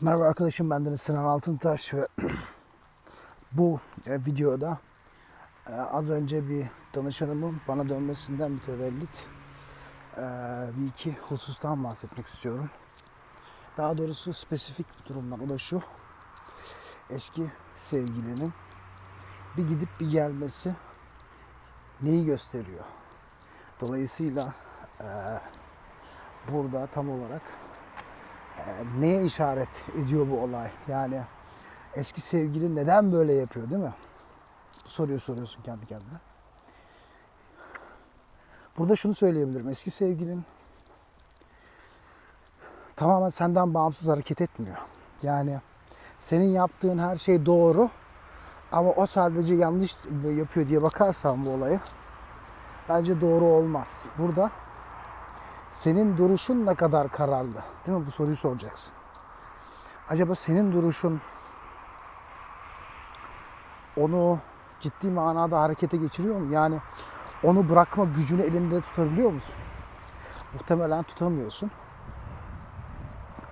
Merhaba arkadaşım bendeniz Sinan Altıntaş ve bu e, videoda e, az önce bir danışanımın bana dönmesinden mütevellit e, bir iki husustan bahsetmek istiyorum. Daha doğrusu spesifik bir durumdan o da şu. Eski sevgilinin bir gidip bir gelmesi neyi gösteriyor? Dolayısıyla burada tam olarak neye işaret ediyor bu olay? Yani eski sevgili neden böyle yapıyor değil mi? Bu soruyu soruyorsun kendi kendine. Burada şunu söyleyebilirim. Eski sevgilin tamamen senden bağımsız hareket etmiyor. Yani senin yaptığın her şey doğru ama o sadece yanlış yapıyor diye bakarsan bu olaya bence doğru olmaz. Burada senin duruşun ne kadar kararlı? Değil mi? Bu soruyu soracaksın. Acaba senin duruşun onu ciddi manada harekete geçiriyor mu? Yani onu bırakma gücünü elinde tutabiliyor musun? Muhtemelen tutamıyorsun.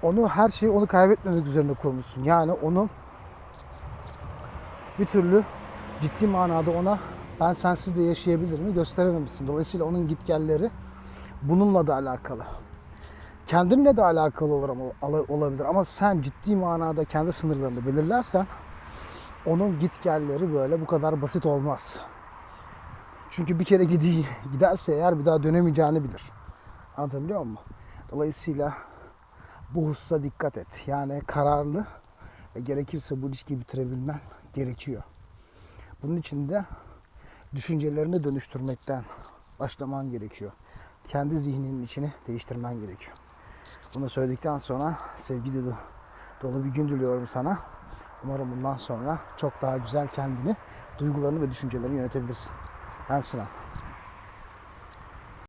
Onu her şeyi onu kaybetmemek üzerine kurmuşsun. Yani onu bir türlü ciddi manada ona ben sensiz de yaşayabilirim gösterememişsin. Dolayısıyla onun gitgelleri bununla da alakalı. Kendinle de alakalı olur ama, olabilir ama sen ciddi manada kendi sınırlarını belirlersen onun gitgelleri böyle bu kadar basit olmaz. Çünkü bir kere gidi, giderse eğer bir daha dönemeyeceğini bilir. Anlatabiliyor muyum? Dolayısıyla bu hususa dikkat et. Yani kararlı ve gerekirse bu ilişkiyi bitirebilmen gerekiyor. Bunun için de düşüncelerini dönüştürmekten başlaman gerekiyor. Kendi zihninin içini değiştirmen gerekiyor. Bunu söyledikten sonra sevgi dolu, dolu bir gün diliyorum sana. Umarım bundan sonra çok daha güzel kendini, duygularını ve düşüncelerini yönetebilirsin. Ben Sinan.